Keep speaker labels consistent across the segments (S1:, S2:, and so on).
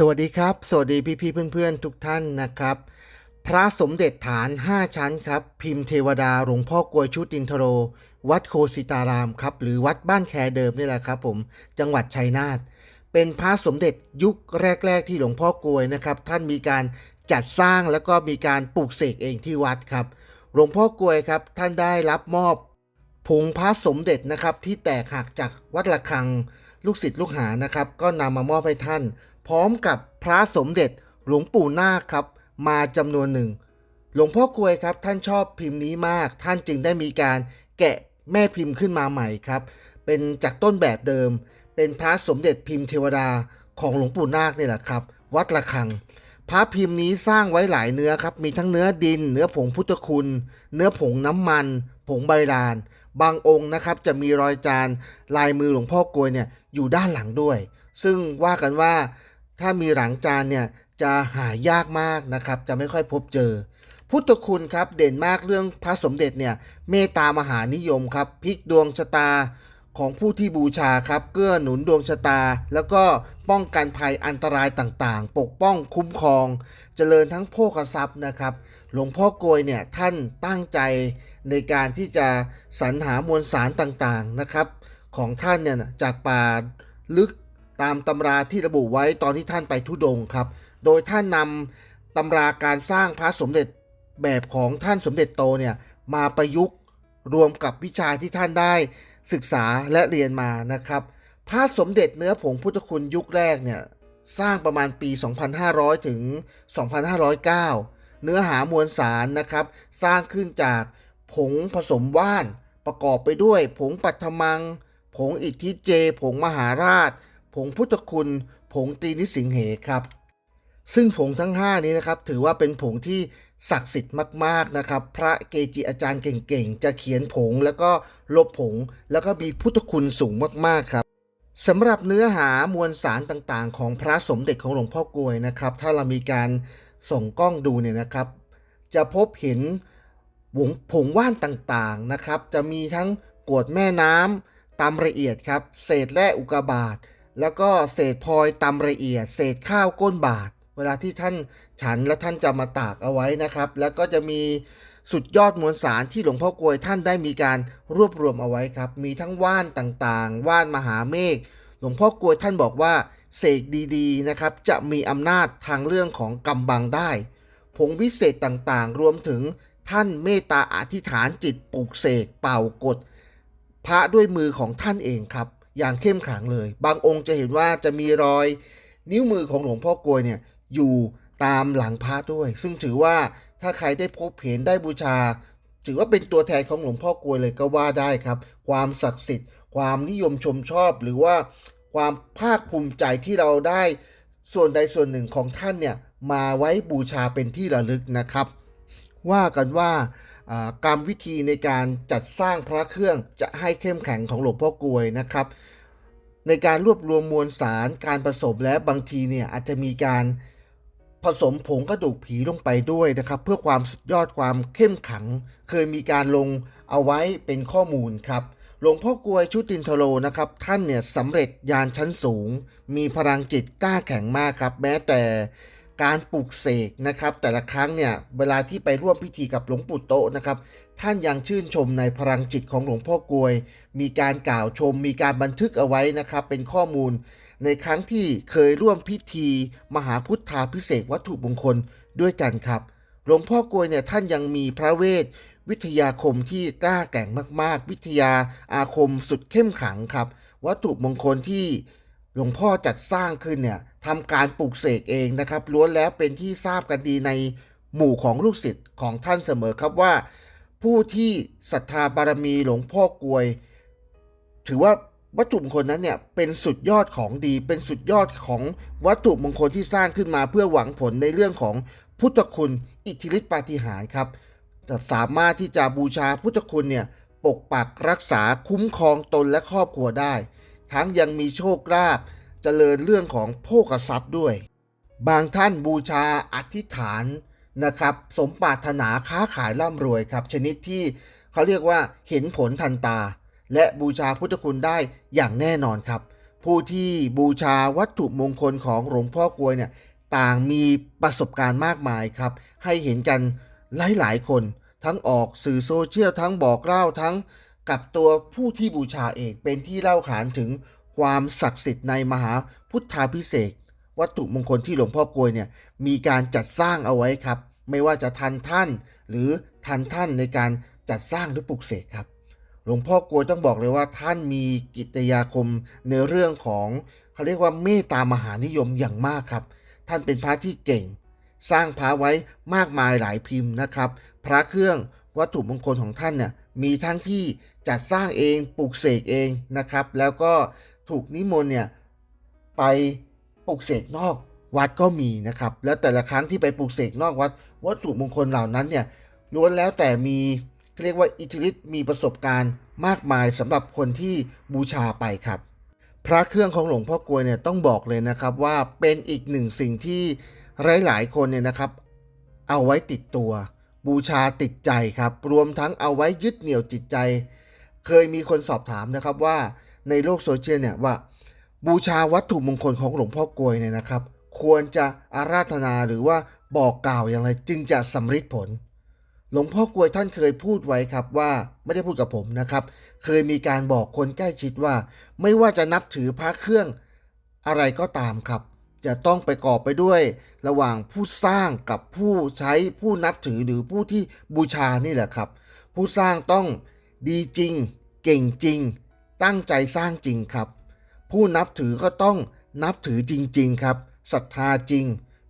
S1: สวัสดีครับ สวัสดีพี่ๆเพื่อนๆ ทุกท่านนะครับ พระสมเด็จฐาน 5 ชั้นครับ พิมพ์เทวดาหลวงพ่อกวยชุตินทโร วัดโคสิตารามครับ หรือวัดบ้านแคเดิมนี่แหละครับผม จังหวัดชัยนาท เป็นพระสมเด็จยุคแรก ๆ ที่หลวงพ่อกวยนะครับ ท่านมีการจัดสร้างแล้วก็มีการปลูกเสกเองที่วัดครับ หลวงพ่อกวยครับ ท่านได้รับมอบผงพระสมเด็จนะครับที่แตกหักจากวัดระฆัง ลูกศิษย์ลูกหานะครับ ก็นำมามอบให้ท่าน พร้อมกับพระสมเด็จหลวงปู่นาคครับ มาจำนวนหนึ่ง หลวงพ่อกลวยครับ ท่านชอบพิมพ์นี้มาก ท่านจึงได้มีการแกะแม่พิมพ์ขึ้นมาใหม่ครับ เป็นจากต้นแบบเดิม เป็นพระสมเด็จพิมพ์เทวดาของหลวงปู่นาคเนี่ยแหละครับ วัดระฆัง พระพิมพ์นี้สร้างไว้หลายเนื้อครับ มีทั้งเนื้อดิน เนื้อผงพุทธคุณ เนื้อผงน้ำมัน ผงใบลาน บางองค์นะครับจะมีรอยจานลายมือหลวงพ่อกลวยเนี่ยอยู่ด้านหลังด้วย ซึ่งว่ากันว่า ถ้ามีหลังจานเนี่ยจะหายากมากนะครับ จะไม่ค่อยพบเจอ พุทธคุณครับเด่นมากเรื่องพระสมเด็จเนี่ยเมตตามหานิยมครับพลิกดวงชะตาของผู้ที่บูชาครับเกื้อหนุนดวงชะตา แล้วก็ป้องกันภัยอันตรายต่างๆ ปกป้องคุ้มครอง เจริญทั้งโภคทรัพย์นะครับ หลวงพ่อโกยเนี่ยท่านตั้งใจในการที่จะสรรหามวลสารต่างๆนะครับ ของท่านเนี่ยจากป่าลึก ตามตำราที่ระบุไว้ตอนที่ท่านไปทุดงครับ โดยท่านนำตำราการสร้างพระสมเด็จแบบของท่านสมเด็จโตเนี่ยมาประยุกต์รวมกับวิชาที่ท่านได้ศึกษาและเรียนมานะครับ พระสมเด็จเนื้อผงพุทธคุณยุคแรกเนี่ยสร้างประมาณปี 2500 ถึง 2509 เนื้อหามวลสารนะครับ สร้างขึ้นจากผงผสมว่าน ประกอบไปด้วย ผงปัทมัง ผงอิทธิเจ ผงมหาราช ผงพุทธคุณ ผงตีนิสิงเหครับ ซึ่งผงทั้ง 5 นี้นะครับ ถือว่าเป็นผงที่ศักดิ์สิทธิ์มากๆนะครับ พระเกจิอาจารย์เก่งๆ จะเขียนผงแล้วก็ลบผง แล้วก็มีพุทธคุณสูงมากๆครับสำหรับเนื้อหามวลสารต่างๆ ของพระสมเด็จของหลวงพ่อกลวยนะครับ ถ้าเรามีการส่งกล้องดูเนี่ยนะครับ จะพบเห็นผงผงว่านต่างๆนะครับ จะมีทั้งกวดแม่น้ำตามละเอียดครับ เศษแร่อุกกาบาต แล้วก็เศษพลอยตามละเอียด เศษข้าวก้นบาท เวลาที่ท่านฉันและท่านจะมาตากเอาไว้นะครับ แล้วก็จะมีสุดยอดมวลสารที่หลวงพ่อกลวยท่านได้มีการรวบรวมเอาไว้ครับ มีทั้งว่านต่างๆ ว่านมหาเมฆหลวงพ่อกลวยท่านบอกว่า เสกดีๆนะครับ จะมีอำนาจทางเรื่องของกำบังได้ผงวิเศษต่างๆ รวมถึงท่านเมตตาอธิษฐานจิตปลูกเสกเป่ากด พระด้วยมือของท่านเองครับ อย่างเข้มขังเลย บางองค์จะเห็นว่าจะมีรอยนิ้วมือของหลวงพ่อกลวยเนี่ยอยู่ตามหลังพระด้วย ซึ่งถือว่าถ้าใครได้พบเห็นได้บูชา ถือว่าเป็นตัวแทนของหลวงพ่อกลวยเลยก็ว่าได้ครับ ความศักดิ์สิทธิ์ ความนิยมชมชอบ หรือว่าความภาคภูมิใจที่เราได้ส่วนใดส่วนหนึ่งของท่านเนี่ยมาไว้บูชาเป็นที่ระลึกนะครับ ว่ากันว่า กรรมวิธีในการจัดสร้างพระเครื่องจะให้เข้มแข็งของหลวงพ่อกลวยนะครับ ในการรวบรวมมวลสารการผสมและบางทีเนี่ยอาจจะมีการผสมผงกระดูกผีลงไปด้วยนะครับ เพื่อความสุดยอดความเข้มขัง เคยมีการลงเอาไว้เป็นข้อมูลครับหลวงพ่อกลวยชุตินทโลนะครับ ท่านเนี่ยสำเร็จยานชั้นสูง มีพลังจิตกล้าแข็งมากครับ แม้แต่ การปลูกเสกนะครับ แต่ละครั้งเนี่ยเวลาที่ไปร่วมพิธีกับหลวงปู่โตนะครับ ท่านยังชื่นชมในพลังจิตของหลวงพ่อกลวย มีการกล่าวชม มีการบันทึกเอาไว้นะครับ เป็นข้อมูล ในครั้งที่เคยร่วมพิธี มหาพุทธาพิเศษวัตถุมงคลด้วยกันครับ หลวงพ่อกลวยเนี่ยท่านยังมีพระเวทวิทยาคมที่กล้าแกร่งมาก ๆ วิทยาอาคมสุดเข้มขังครับ วัตถุมงคลที่ หลวงพ่อจัดสร้างขึ้นเนี่ยทำการปลูกเสกเองนะครับล้วนแล้วเป็นที่ทราบกันดีในหมู่ของลูกศิษย์ของท่านเสมอครับว่า ผู้ที่ศรัทธาบารมีหลวงพ่อกวย ถือว่าวัตถุมงคลนั้นเนี่ยเป็นสุดยอดของดี เป็นสุดยอดของวัตถุมงคลที่สร้างขึ้นมาเพื่อหวังผลในเรื่องของพุทธคุณอิทธิฤทธิปาฏิหาริย์ครับจะสามารถที่จะบูชาพุทธคุณเนี่ยปกปักรักษาคุ้มครองตนและครอบครัวได้ ทั้งยังมีโชคลาภเจริญเรื่องของโภคทรัพย์ด้วย บางท่านบูชาอธิษฐานนะครับ สมปรารถนาค้าขายร่ำรวยครับ ชนิดที่เขาเรียกว่าเห็นผลทันตา และบูชาพุทธคุณได้อย่างแน่นอนครับ ผู้ที่บูชาวัตถุมงคลของหลวงพ่อกลวยเนี่ยต่างมีประสบการณ์มากมายครับ ให้เห็นกันหลายๆคน ทั้งออกสื่อโซเชียลทั้งบอกเล่าทั้ง กับตัวผู้ที่บูชาเองเป็นที่เล่าขานถึงความศักดิ์สิทธิ์ในมหาพุทธาพิเศษวัตถุมงคลที่หลวงพ่อกลวยเนี่ยมีการจัดสร้างเอาไว้ครับ ไม่ว่าจะทันท่าน หรือทันท่านในการจัดสร้างหรือปลุกเสกครับ หลวงพ่อกลวยต้องบอกเลยว่าท่านมีกิตยาคมในเรื่องของเขาเรียกว่าเมตตามหานิยมอย่างมากครับ ท่านเป็นพระที่เก่ง สร้างพระไว้มากมายหลายพิมพ์นะครับ พระเครื่องวัตถุมงคลของท่านเนี่ยมีทั้งที่ จัดสร้างเองปลูกเสกเองนะครับ แล้วก็ถูกนิมนต์เนี่ยไปปลูกเสกนอกวัดก็มีนะครับ แล้วแต่ละครั้งที่ไปปลูกเสกนอกวัด วัตถุมงคลเหล่านั้นเนี่ยล้วนแล้วแต่มีเรียกว่าอิทธิฤทธิ์มีประสบการณ์มากมายสำหรับคนที่บูชาไปครับ พระเครื่องของหลวงพ่อกลวยเนี่ยต้องบอกเลยนะครับว่าเป็นอีกหนึ่งสิ่งที่หลายๆคนเนี่ยนะครับ เอาไว้ติดตัว บูชาติดใจครับ รวมทั้งเอาไว้ยึดเหนี่ยวจิตใจ เคยมีคนสอบถามนะครับว่าในโลกโซเชียลเนี่ยว่า บูชาวัตถุมงคลของหลวงพ่อกลวยเนี่ยนะครับ ควรจะอาราธนาหรือว่าบอกกล่าวอย่างไรจึงจะสำฤทธิ์ผล หลวงพ่อกลวยท่านเคยพูดไว้ครับว่าไม่ได้พูดกับผมนะครับ เคยมีการบอกคนใกล้ชิดว่า ไม่ว่าจะนับถือพระเครื่องอะไรก็ตามครับ จะต้องประกอบไปด้วย ระหว่างผู้สร้างกับผู้ใช้ผู้นับถือหรือผู้ที่บูชานี่แหละครับ ผู้สร้างต้อง ดีจริง เก่งจริง ตั้งใจสร้างจริงครับ ผู้นับถือก็ต้องนับถือจริง ๆ ครับศรัทธาจริง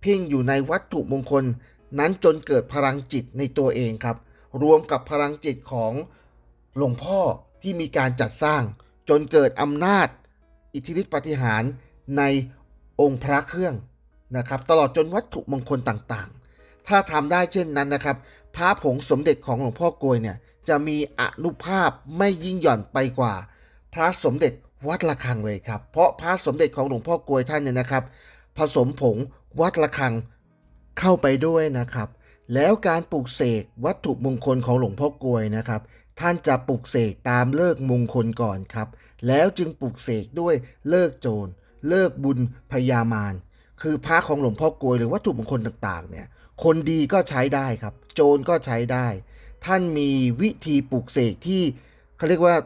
S1: เพ่งอยู่ในวัตถุมงคล นั้นจนเกิดพลังจิตในตัวเองครับ รวมกับพลังจิตของหลวงพ่อที่มีการจัดสร้าง จนเกิดอำนาจ อิทธิฤทธิปฏิหารในองค์พระเครื่องนะครับ ตลอดจนวัตถุมงคลต่างๆ ถ้าทำได้เช่นนั้นนะครับ พระผงสมเด็จของหลวงพ่อกลวยเนี่ย จะมีอนุภาพไม่ยิ่งหย่อนไปกว่า พระสมเด็จวัดระฆังเลยครับ เพราะพระสมเด็จของหลวงพ่อกลวยท่านเนี่ยนะครับ ผสมผงวัดระฆังเข้าไปด้วยนะครับ แล้วการปลูกเสกวัตถุมงคลของหลวงพ่อกลวยนะครับ ท่านจะปลูกเสกตามเลิกมงคลก่อนครับ แล้วจึงปลูกเสกด้วยเลิกโจร เลิกบุญพยามารคือพระของหลวงพ่อกลวยหรือวัตถุมงคลต่างๆเนี่ยคนดีก็ใช้ได้ครับ โจรก็ใช้ได้ ท่านมีวิธีปลูกเสกที่เขาเรียกว่า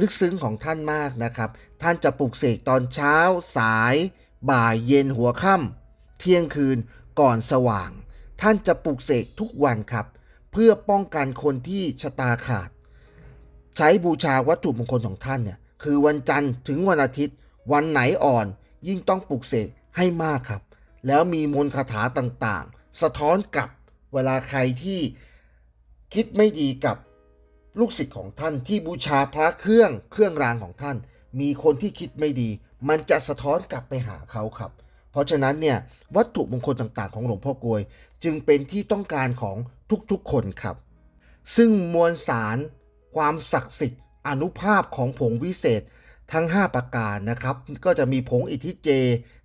S1: ลึกซึ้งของท่านมากนะครับ ท่านจะปลูกเสกตอนเช้า สาย บ่ายเย็นหัวค่ำเที่ยงคืนก่อนสว่าง ท่านจะปลูกเสกทุกวันครับ เพื่อป้องกันคนที่ชะตาขาด ใช้บูชาวัตถุมงคลของท่านเนี่ยคือวันจันทร์ถึงวันอาทิตย์ วันไหนอ่อนยิ่งต้องปลุกเสกให้มากครับ แล้วมีมนต์คาถาต่างๆ สะท้อนกลับเวลาใครที่ คิดไม่ดีกับลูกศิษย์ของท่านที่บูชาพระเครื่องเครื่องรางของท่าน มีคนที่คิดไม่ดี มันจะสะท้อนกลับไปหาเขาครับ เพราะฉะนั้นเนี่ยวัตถุมงคลต่างๆ ของหลวงพ่อกลวย จึงเป็นที่ต้องการของทุกๆคนครับ ซึ่งมวลสาร ความศักดิ์สิทธิ์อนุภาพของผงวิเศษทั้ง 5 ประการนะครับ ก็จะมีผงอิทิเจ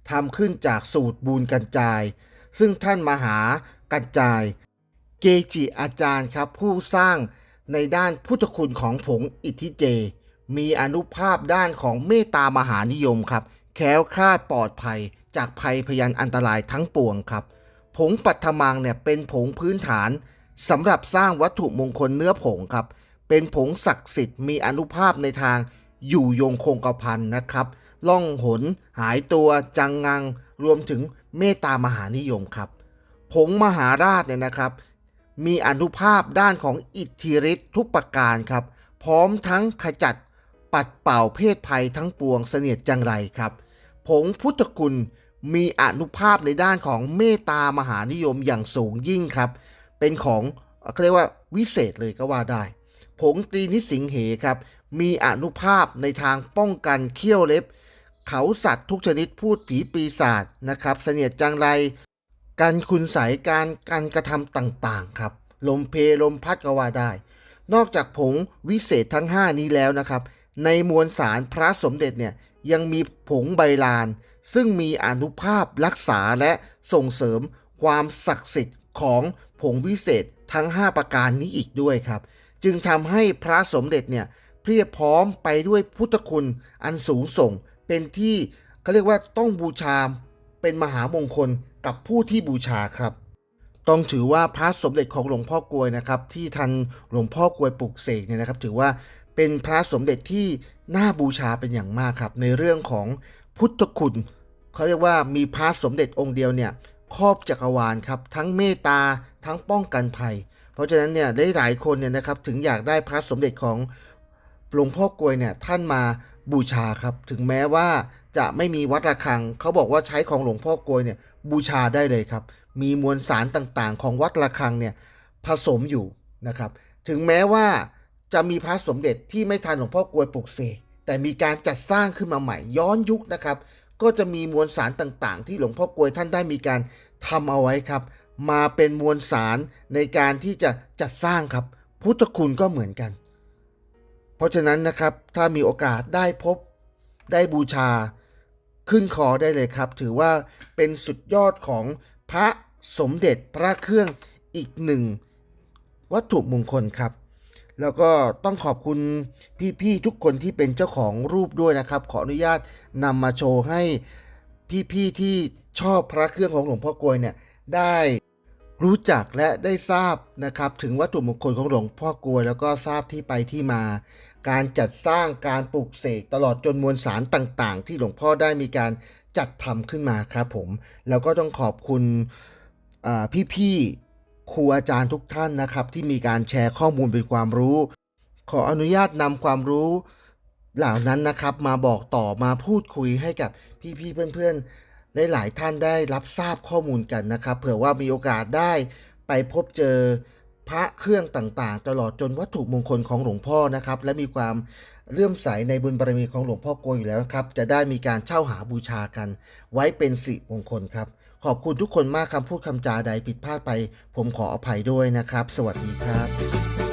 S1: ทำขึ้นจากสูตรบูนกันจาย ซึ่งท่านมหากันจาย เกจิอาจารย์ครับผู้สร้างในด้านพุทธคุณของผงอิทธิเจ มีอนุภาพด้านของเมตตามหานิยมครับ แคล้วคาดปลอดภัยจากภัยพยันอันตรายทั้งปวงครับ ผงปัทมังเนี่ยเป็นผงพื้นฐานสำหรับสร้างวัตถุมงคลเนื้อผงครับ เป็นผงศักดิ์สิทธิ์มีอนุภาพในทางอยู่ยงคงกระพันนะครับ ล่องหน หายตัวจังงัง รวมถึงเมตตามหานิยมครับ ผงมหาราชเนี่ยนะครับ มีอนุภาพด้านของอิทธิฤทธิ์ทุกประการครับ พร้อมทั้งขจัดปัดเป่าเพศภัยทั้งปวงเสนียดจังไรครับ ผงพุทธคุณมีอนุภาพในด้านของเมตตามหานิยมอย่างสูงยิ่งครับ เป็นของเขาเรียกว่าวิเศษเลยก็ว่าได้ ผงตรีนิสิงเหครับ มีอนุภาพในทางป้องกันเขี้ยวเล็บ เขาสัตว์ทุกชนิดพูดผีปีศาจนะครับ เสนียดจังไร การคุณใสยการการกระทำต่างๆครับ ลมเพลมพัดก็ว่าได้ นอกจากผงวิเศษทั้ง 5 นี้แล้วนะครับ ในมวลสารพระสมเด็จเนี่ยยังมีผงใบลาน ซึ่งมีอนุภาพรักษาและส่งเสริมความศักดิ์สิทธิ์ของผงวิเศษทั้ง 5 ประการนี้อีกด้วยครับ จึงทำให้พระสมเด็จเนี่ยเพียบพร้อมไปด้วยพุทธคุณอันสูงส่งเป็นที่เขาเรียกว่าต้องบูชา เป็นมหามงคลกับผู้ที่บูชาครับ ต้องถือว่าพระสมเด็จของหลวงพ่อกลวยนะครับ ที่ทันหลวงพ่อกลวยปลุกเสกเนี่ยนะครับ ถือว่าเป็นพระสมเด็จที่น่าบูชาเป็นอย่างมากครับ ในเรื่องของพุทธคุณเขาเรียกว่ามีพระสมเด็จองค์เดียวเนี่ยครอบจักรวาลครับทั้งเมตตาทั้งป้องกันภัย เพราะฉะนั้นเนี่ยได้หลายคนเนี่ยนะครับถึงอยากได้พระสมเด็จของหลวงพ่อกลวยเนี่ยท่านมา บูชาครับ ถึงแม้ว่าจะไม่มีวัดระฆัง เขาบอกว่าใช้ของหลวงพ่อกลวยเนี่ยบูชาได้เลยครับ มีมวลสารต่างๆ ของวัดระฆังเนี่ยผสมอยู่นะครับ ถึงแม้ว่าจะมีพระสมเด็จที่ไม่ทันหลวงพ่อกลวยปลุกเสกแต่มีการจัดสร้างขึ้นมาใหม่ย้อนยุคนะครับ ก็จะมีมวลสารต่างๆ ที่หลวงพ่อกลวยท่านได้มีการทำเอาไว้ครับ มาเป็นมวลสารในการที่จะจัดสร้างครับ พุทธคุณก็เหมือนกัน เพราะฉะนั้นนะครับถ้ามีโอกาสได้พบได้บูชาขึ้นคอได้เลยครับ ถือว่าเป็นสุดยอดของพระสมเด็จพระเครื่องอีกหนึ่งวัตถุมงคลครับ แล้วก็ต้องขอบคุณพี่ๆทุกคนที่เป็นเจ้าของรูปด้วยนะครับ ขออนุญาตนำมาโชว์ให้พี่ๆที่ชอบพระเครื่องของหลวงพ่อกลวยเนี่ยได้รู้จักและได้ทราบนะครับ ถึงวัตถุมงคลของหลวงพ่อกลวย แล้วก็ทราบที่ไปที่มา การจัดสร้างการปลูกเสกตลอดจนมวลสารต่างๆ ที่หลวงพ่อได้มีการจัดทำขึ้นมาครับผม แล้วก็ต้องขอบคุณพี่ๆครูอาจารย์ทุกท่านนะครับ ที่มีการแชร์ข้อมูลเป็นความรู้ ขออนุญาตนำความรู้เหล่านั้นนะครับ มาบอกต่อมาพูดคุยให้กับพี่ๆเพื่อนๆหลายๆท่านได้รับทราบข้อมูลกันนะครับ เผื่อว่ามีโอกาสได้ไปพบเจอ พระเครื่องต่างๆ ตลอดจนวัตถุมงคลของหลวงพ่อนะครับ และมีความเลื่อมใสในบุญบารมีของหลวงพ่อโกอยู่แล้วครับ จะได้มีการเช่าหาบูชากัน ไว้เป็นสิริมงคลครับ ขอบคุณทุกคนมากคำพูดคำจาใดผิดพลาดไป ผมขออภัยด้วยนะครับ สวัสดีครับ